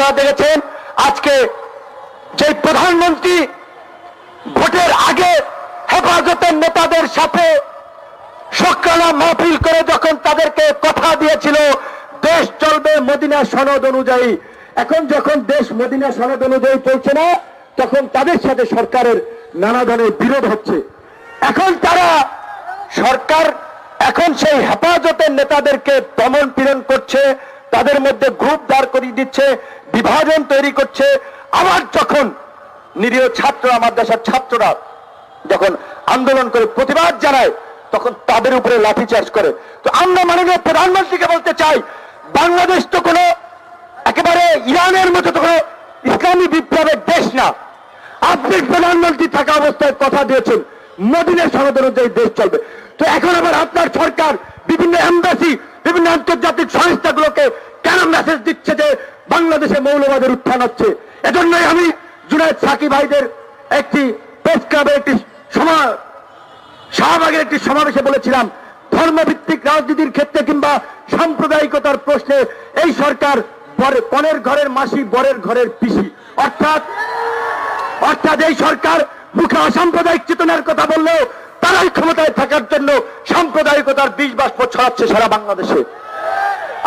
আপনারা দেখেছেন, আজকে যে প্রধানমন্ত্রী ভোটের আগে হেফাজতের নেতাদের সাথে সকালা মাহফিল করে যখন তাদেরকে কথা দিয়েছিল, দেশ চলবে মদিনা সনদ অনুযায়ী। এখন যখন দেশ মদিনা সনদ অনুযায়ী চলছে না, তখন তাদের সাথে সরকারের নানা ধরনের বিরোধ হচ্ছে। এখন তারা সরকার এখন সেই হেফাজতের নেতাদেরকে দমন পীড়ন করছে, তাদের মধ্যে গ্রুপ দাঁড় করিয়ে দিচ্ছে। বিভাজন তৈরি করছে। আবার যখন নিরীহ ছাত্ররা মাদ্রাসার ছাত্ররা যখন আন্দোলন করে প্রতিবাদ জানায়, তখন তাদের উপরে লাঠি লাঠিচার্জ করে। তো আমরা মাননীয় প্রধানমন্ত্রীকে বলতে চাই, বাংলাদেশ তো কোনো একেবারে ইরানের মতো তো কোনো ইসলামী বিপ্লবের দেশ না। আপনি প্রধানমন্ত্রী থাকা অবস্থায় কথা দিয়েছেন, মোদিনের সনদ অনুযায়ী দেশ চলবে। তো এখন আবার আপনার সরকার, বিভিন্ন এম্বাসি বিভিন্ন আন্তর্জাতিক সংস্থাগুলোকে কেন মেসেজ দিচ্ছে যে বাংলাদেশে মৌলবাদের উত্থান হচ্ছে। এজন্যই আমি জুনায়দ সাকি ভাইদের একটি প্রেস ক্লাবে একটি সমা, শাহবাগের একটি সমাবেশে বলেছিলাম, ধর্মভিত্তিক রাজনীতির ক্ষেত্রে কিংবা সাম্প্রদায়িকতার প্রশ্নে এই সরকার কনের ঘরের মাসি, বরের ঘরের পিসি। অর্থাৎ অর্থাৎ এই সরকার মুখে অসাম্প্রদায়িক চেতনার কথা বললেও তারাই ক্ষমতায় থাকার জন্য সাম্প্রদায়িকতার বীজ বাষ্প ছড়াচ্ছে সারা বাংলাদেশে।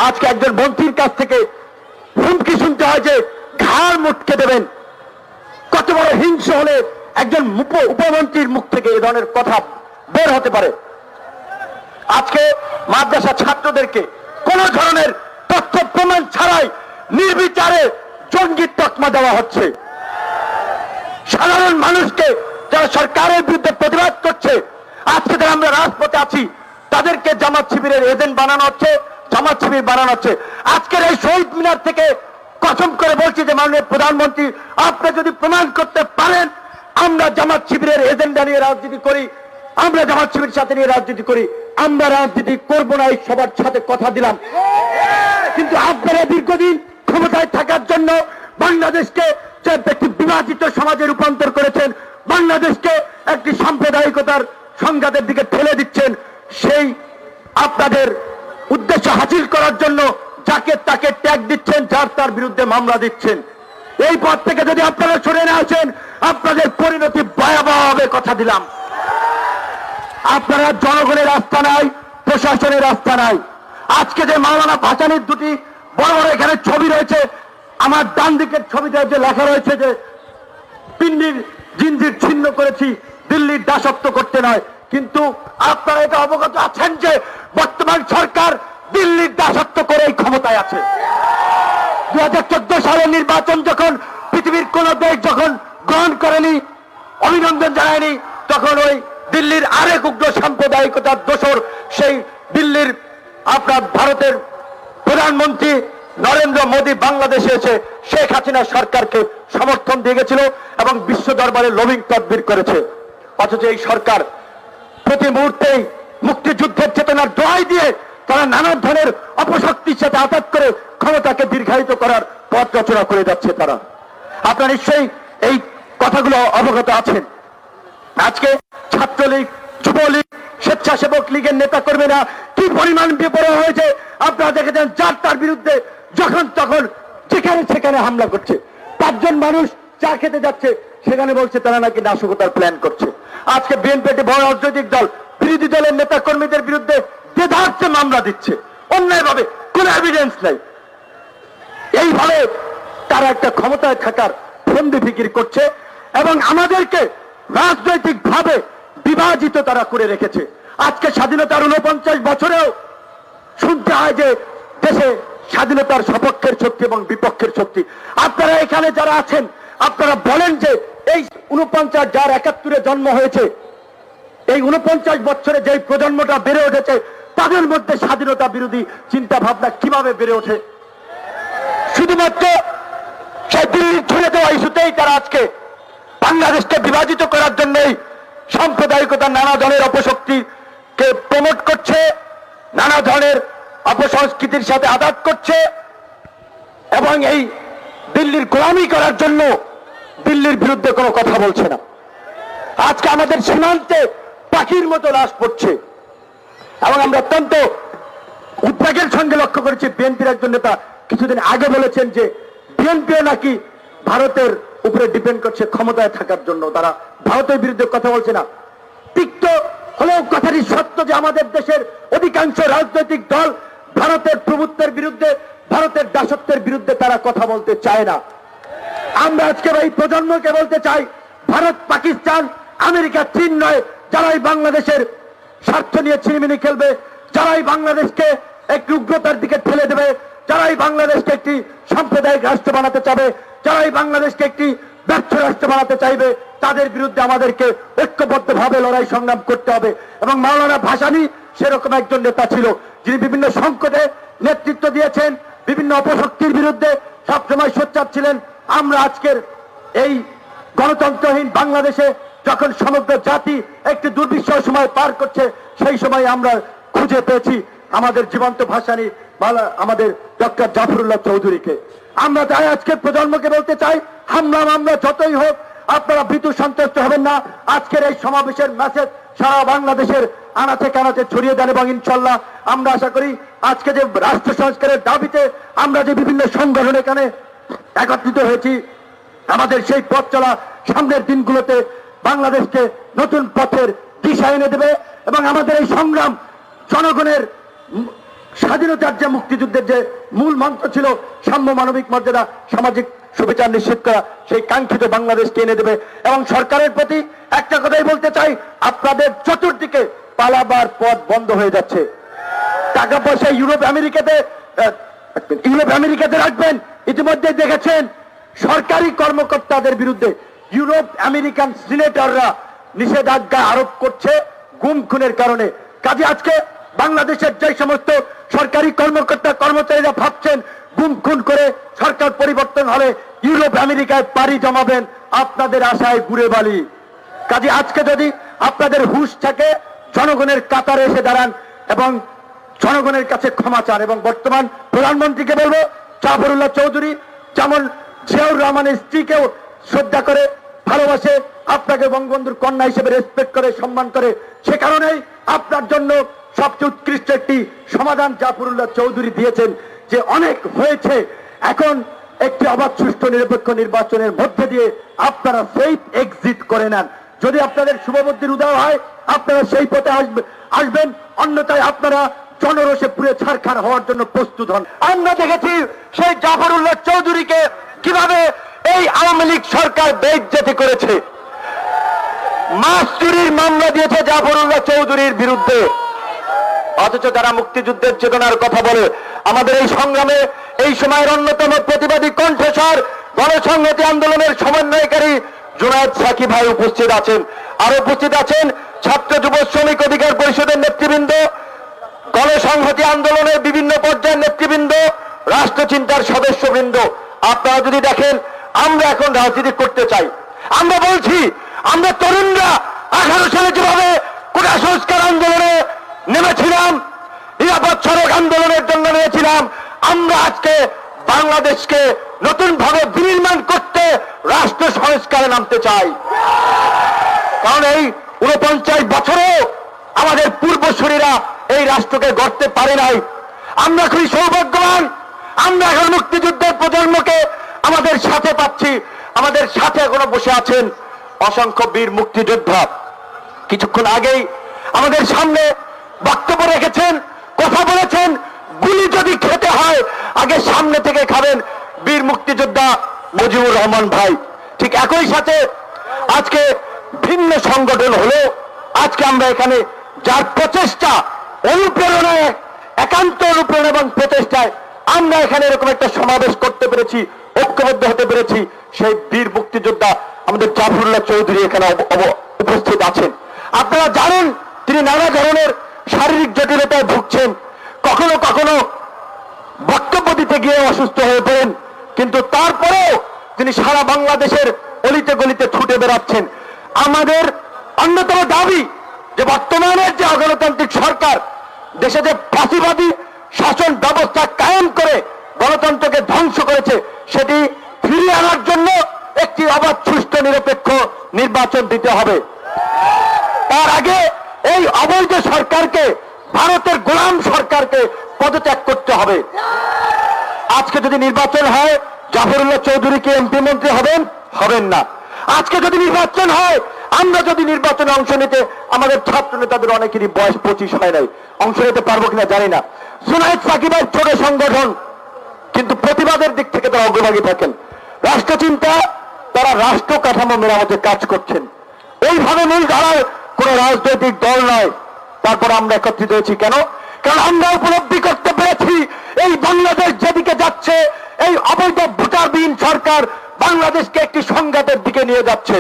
আজকে একজন মন্ত্রীর কাছ থেকে হুমকি শুনতে হয় যে ঘাড় মুটকে দেবেন কত বড় হিংস হলে একজন উপমন্ত্রীর মুখ থেকে এ ধরনের কথা বের হতে পারে। আজকে মাদ্রাসা ছাত্রদেরকে কোন ধরনের তথ্য প্রমাণ ছাড়াই নির্বিচারে জঙ্গির তকমা দেওয়া হচ্ছে। সাধারণ মানুষকে যারা সরকারের বিরুদ্ধে প্রতিবাদ করছে, আজকে যারা আমরা রাজপথে আছি, তাদেরকে জামাত শিবিরের এজেন্ট বানানো হচ্ছে, জামাত শিবির বানানো হচ্ছে। আজকের এই শহীদ মিনার থেকে কসম করে বলছি যে মাননীয় প্রধানমন্ত্রী, আপনি যদি প্রমাণ করতে পারেন, আমরা জামাত শিবিরের এজেন্ডা নিয়ে রাজনীতি করি, আমরা জামাত শিবির সাথে নিয়ে রাজনীতি করি, আমরা রাজনীতি করব না, এই সবার সাথে কথা দিলাম। কিন্তু আপনারা দীর্ঘদিন ক্ষমতায় থাকার জন্য বাংলাদেশকে যে একটি বিভাজিত সমাজে রূপান্তর করেছেন, বাংলাদেশকে একটি সাম্প্রদায়িকতার সংঘাতের দিকে ঠেলে দিচ্ছেন, সেই আপনাদের উদ্দেশ্য হাসিল করার জন্য যাকে তাকে ট্যাগ দিচ্ছেন, যার তার বিরুদ্ধে মামলা দিচ্ছেন। এই পথ থেকে যদি আপনারা সরে না আসেন, আপনাদের পরিণতি ভয়াবহ হবে কথা দিলাম। আপনারা জনগণের রাস্তা নাই, প্রশাসনের রাস্তা নাই। আজকে যে মাওলানা ভাসানির দুটি বড় বড় এখানে ছবি রয়েছে, আমার ডান দিকের ছবিতে যে লেখা রয়েছে যে, পিন্ডির জিঞ্জির ছিন্ন করেছি, দিল্লির দাসত্ব করতে নয়। কিন্তু আপনারা এটা অবগত আছেন যে, বর্তমান সরকার দিল্লির দাসত্ব করেই ক্ষমতায় আছে। দু হাজার চোদ্দ সালের নির্বাচন যখন পৃথিবীর কোন দেশ যখন গ্রহণ করেনি, অভিনন্দন জানায়নি, তখন ওই দিল্লির আরেক উগ্র সাম্প্রদায়িকতার দোসর সেই দিল্লির আপনার ভারতের প্রধানমন্ত্রী নরেন্দ্র মোদী বাংলাদেশে এসে শেখ হাসিনা সরকারকে সমর্থন দিয়ে গেছিল এবং বিশ্ব দরবারে লবিং তদবির করেছে। অথচ এই সরকার প্রতি মুহূর্তেই মুক্তিযুদ্ধের চেতনার দোয়াই দিয়ে তারা নানা ধরনের অপশক্তির সাথে আঘাত করে ক্ষমতাকে দীর্ঘায়িত করার পথ রচনা করে যাচ্ছে তারা। আপনারা নিশ্চয়ই এই কথাগুলো অবগত আছেন। আজকে ছাত্রলীগ, যুবলীগ, স্বেচ্ছাসেবক লীগের নেতা কর্মীরা কি পরিমাণ বিপরীত হয়েছে, আপনারা দেখেছেন যার তার বিরুদ্ধে যখন তখন যেখানে সেখানে হামলা করছে। পাঁচজন মানুষ চা খেতে যাচ্ছে, সেখানে বলছে তারা নাকি নাশকতার প্ল্যান করছে। আজকে বিএনপি একটি বড় রাজনৈতিক দল, বিরোধী দলের নেতা কর্মীদের বিরুদ্ধে দেধার্থে মামলা দিচ্ছে। অন্যায়ভাবে কোনো এভিডেন্স নাই। এইভাবে তারা একটা ক্ষমতায় থাকার ফন্দি ফিকির করছে এবং আমাদেরকে রাজনৈতিক ভাবে বিভাজিত তারা করে রেখেছে। আজকে স্বাধীনতার উনপঞ্চাশ বছরেও শুনতে হয় যে দেশে স্বাধীনতার সপক্ষের শক্তি এবং বিপক্ষের শক্তি। আপনারা এখানে যারা আছেন, আপনারা বলেন যে এই উনপঞ্চাশ যার একাত্তরে জন্ম হয়েছে, এই উনপঞ্চাশ বছরে যে প্রজন্মটা বেড়ে উঠেছে তাদের মধ্যে স্বাধীনতা বিরোধী চিন্তা ভাবনা কীভাবে বেড়ে ওঠে? শুধুমাত্র সেই দিল্লি ছুড়ে দেওয়া ইস্যুতেই তারা আজকে বাংলাদেশকে বিভাজিত করার জন্যই সাম্প্রদায়িকতা নানা ধরনের অপশক্তিকে প্রমোট করছে, নানা ধরনের অপসংস্কৃতির সাথে আঘাত করছে এবং এই দিল্লির গোলামি করার জন্য দিল্লির বিরুদ্ধে কোনো কথা বলছে না। আজকে আমাদের সীমান্তে পাখির মতো লাশ পড়ছে। এবং আমরা অত্যন্ত উদ্বেগের সঙ্গে লক্ষ্য করেছি, বিএনপির একজন নেতা কিছুদিন আগে বলেছেন যে বিএনপিও নাকি ভারতের উপরে ডিপেন্ড করছে ক্ষমতায় থাকার জন্য। তারা ভারতের বিরুদ্ধে কথা বলছে না। তিক্ত হলেও কথাটি সত্য যে আমাদের দেশের অধিকাংশ রাজনৈতিক দল ভারতের প্রভুত্বের বিরুদ্ধে, ভারতের দাসত্বের বিরুদ্ধে তারা কথা বলতে চায় না। আমরা আজকে এই প্রজন্মকে বলতে চাই, ভারত, পাকিস্তান, আমেরিকা, চীন নয়, যারাই বাংলাদেশের স্বার্থ নিয়ে ছিনিমিনি খেলবে, যারাই বাংলাদেশকে একটি উগ্রতার দিকে ঠেলে দেবে, যারাই বাংলাদেশকে একটি সাম্প্রদায়িক রাষ্ট্র বানাতে চাবে, যারাই বাংলাদেশকে একটি ব্যর্থ রাষ্ট্র বানাতে চাইবে, তাদের বিরুদ্ধে আমাদেরকে ঐক্যবদ্ধভাবে লড়াই সংগ্রাম করতে হবে। এবং মাওলানা ভাসানি সেরকম একজন নেতা ছিল, যিনি বিভিন্ন সংকটে নেতৃত্ব দিয়েছেন, বিভিন্ন অপশক্তির বিরুদ্ধে সবসময় সোচ্চার ছিলেন। আমরা আজকের এই গণতন্ত্রহীন বাংলাদেশে যখন সমগ্র জাতি একটি দুর্বিষহ সময় পার করছে, সেই সময় আমরা খুঁজে পেয়েছি আমাদের জীবন্ত ভাসানি আমাদের ডক্টর জাফরুল্লাহ চৌধুরীকে। আমরা তাই আজকের প্রজন্মকে বলতে চাই, হামলা মামলা যতই হোক, আপনারা ভীতু সন্তুষ্ট হবেন না। আজকের এই সমাবেশের মেসেজ সারা বাংলাদেশের আনাচে কানাচে ছড়িয়ে দেন এবং ইনশাল্লাহ আমরা আশা করি আজকে যে রাষ্ট্র সংস্কারের দাবিতে আমরা যে বিভিন্ন সংগঠন এখানে একত্রিত হয়েছি, আমাদের সেই পথ চলা সামনের দিনগুলোতে বাংলাদেশকে নতুন পথের দিশা এনে দেবে এবং আমাদের এই সংগ্রাম জনগণের স্বাধীনতার যে মুক্তিযুদ্ধের যে মূল মন্ত্র ছিল, সাম্য মানবিক মর্যাদা, সামাজিক সুবিচার নিশ্চিত করা, সেই কাঙ্ক্ষিত বাংলাদেশকে এনে দেবে। এবং সরকারের প্রতি একটা কথাই বলতে চাই, আপনাদের চতুর্দিকে পালাবার পথ বন্ধ হয়ে যাচ্ছে। টাকা পয়সা ইউরোপ আমেরিকাতে ইউরোপ আমেরিকাতে রাখবেন ইতিমধ্যে দেখেছেন, সরকারি কর্মকর্তাদের বিরুদ্ধে ইউরোপ আমেরিকান সিনেটররা নিষেধাজ্ঞা আরোপ করছে গুম খুনের কারণে। কাজে আজকে বাংলাদেশের যে সমস্ত সরকারি কর্মকর্তা কর্মচারীরা ভাবছেন, গুম খুন করে সরকার পরিবর্তন হলে ইউরোপ আমেরিকায় পাড়ি জমাবেন আপনাদের আশায় ঘুরে বালি। কাজে আজকে যদি আপনাদের হুশ থাকে, জনগণের কাতারে এসে দাঁড়ান এবং জনগণের কাছে ক্ষমা চান। এবং বর্তমান প্রধানমন্ত্রীকে বলব, জাফরুল্লাহ চৌধুরী যেমন জিয়াউর রহমানের স্ত্রীকেও শ্রদ্ধা করে ভালোবাসে, আপনাকে বঙ্গবন্ধুর কন্যা হিসেবে রেসপেক্ট করে, সম্মান করে। সে কারণেই আপনার জন্য সবচেয়ে উৎকৃষ্ট একটি সমাধান জাফরুল্লাহ চৌধুরী দিয়েছেন, যে অনেক হয়েছে। এখন একটি অবাধ সুষ্ঠু নিরপেক্ষ নির্বাচনের মধ্যে দিয়ে আপনারা সেফ এক্সিট করে নেন। যদি আপনাদের শুভবুদ্ধির উদয় হয়, আপনারা সেই পথে আসবে আসবেন। অন্যথায় আপনারা জনরসে পুরে ছাড়খার হওয়ার জন্য প্রস্তুত হন। আমরা দেখেছি সেই জাফরুল্লাহ চৌধুরীকে কীভাবে এই আওয়ামী লীগ সরকার বেজ্জেতি করেছে। মাছ চুরির মামলা দিয়েছে জাফরুল্লাহ চৌধুরীর বিরুদ্ধে। অথচ যারা মুক্তিযুদ্ধের চেতনার কথা বলে, আমাদের এই সংগ্রামে এই সময়ের অন্যতম প্রতিবাদী কণ্ঠস্বর, গণসংহতি আন্দোলনের সমন্বয়কারী জুনায়দ সাকি ভাই উপস্থিত আছেন। আর উপস্থিত আছেন ছাত্র যুব শ্রমিক অধিকার পরিষদের নেতৃবৃন্দ, গণসংহতি আন্দোলনের বিভিন্ন পর্যায়ের নেতৃবৃন্দ, রাষ্ট্রচিন্তার সদস্যবৃন্দ। আপনারা যদি দেখেন আমরা এখন রাজনীতি করতে চাই। আমরা বলছি, আমরা তরুণরা আঠারো সালে যেভাবে কোটা সংস্কার আন্দোলনে নেমেছিলাম, নিরাপদ সড়ক আন্দোলনের জন্য নেমেছিলাম, আমরা আজকে বাংলাদেশকে নতুন ভাবে বিনির্মাণ করতে রাষ্ট্র সংস্কারে নামতে চাই। কারণ এই উনপঞ্চাশ বছরেও আমাদের পূর্বসূরীরা এই রাষ্ট্রকে গড়তে পারে নাই। আমরা খুবই সৌভাগ্যবান, আমরা এখন মুক্তিযুদ্ধের প্রজন্মকে আমাদের সাথে পাচ্ছি, আমাদের সাথে এখনও বসে আছেন অসংখ্য বীর মুক্তিযোদ্ধা। কিছুক্ষণ আগেই আমাদের সামনে বক্তব্য রেখেছেন, কথা বলেছেন, গুলি যদি খেতে হয়, আগে সামনে থেকে খাবেন বীর মুক্তিযোদ্ধা মুজিবুর রহমান ভাই। ঠিক একই সাথে আজকে ভিন্ন সংগঠন হলো। আজকে আমরা এখানে যার প্রচেষ্টা অনুপ্রেরণায়, একান্ত অনুপ্রেরণা এবং প্রচেষ্টায় আমরা এখানে এরকম একটা সমাবেশ করতে পেরেছি। ঐক্যবদ্ধ হতে পেরেছি। সেই বীর মুক্তিযোদ্ধা আমাদের জাফরুল্লাহ চৌধুরী এখানে উপস্থিত আছেন। আপনারা জানেন তিনি নানা ধরনের শারীরিক জটিলতায় ভুগছেন। কখনো কখনো বক্তব্য দিতে গিয়ে অসুস্থ হয়ে পড়েন। কিন্তু তারপরেও তিনি সারা বাংলাদেশের অলিতে গলিতে ছুটে বেড়াচ্ছেন। আমাদের অন্যতম দাবি যে বর্তমানের যে অগণতান্ত্রিক সরকার দেশে যে ফাঁসিবাদী শাসন ব্যবস্থা কায়েম করে গণতন্ত্রকে ধ্বংস করেছে, সেটি ফিরিয়ে আনার জন্য একটি অবাধ, সুষ্ঠু, নিরপেক্ষ নির্বাচন দিতে হবে। তার আগে এই অবৈধ সরকারকে, ভারতের গোলাম সরকারকে পদত্যাগ করতে হবে। আজকে যদি নির্বাচন হয়, জাফরুল্লাহ চৌধুরীকে এমপি মন্ত্রী হবেন? হবেন না। আজকে যদি নির্বাচন হয়, আমরা যদি নির্বাচনে অংশ নিতে, আমাদের ছাত্র নেতাদের অনেকেরই বয়স পঁচিশ হয় নাই। অংশ নিতে পারব কিনা জানি না। সুনাইদ সাকিবের ছোট সংগঠন কিন্তু প্রতিবাদের দিক থেকে তারা অগ্রভাগী থাকেন। রাষ্ট্রচিন্তা, তারা রাষ্ট্র কাঠামো মেরামতে কাজ করছেন। এইভাবে মূল ধারার কোন রাজনৈতিক দল নয়। তারপর আমরা একত্রিত হয়েছি কেন? কারণ আমরা উপলব্ধি করতে পেরেছি, এই বাংলাদেশ যেদিকে যাচ্ছে, এই অবৈধ ভোটারবিহীন সরকার বাংলাদেশকে একটি সংঘাতের দিকে নিয়ে যাচ্ছে।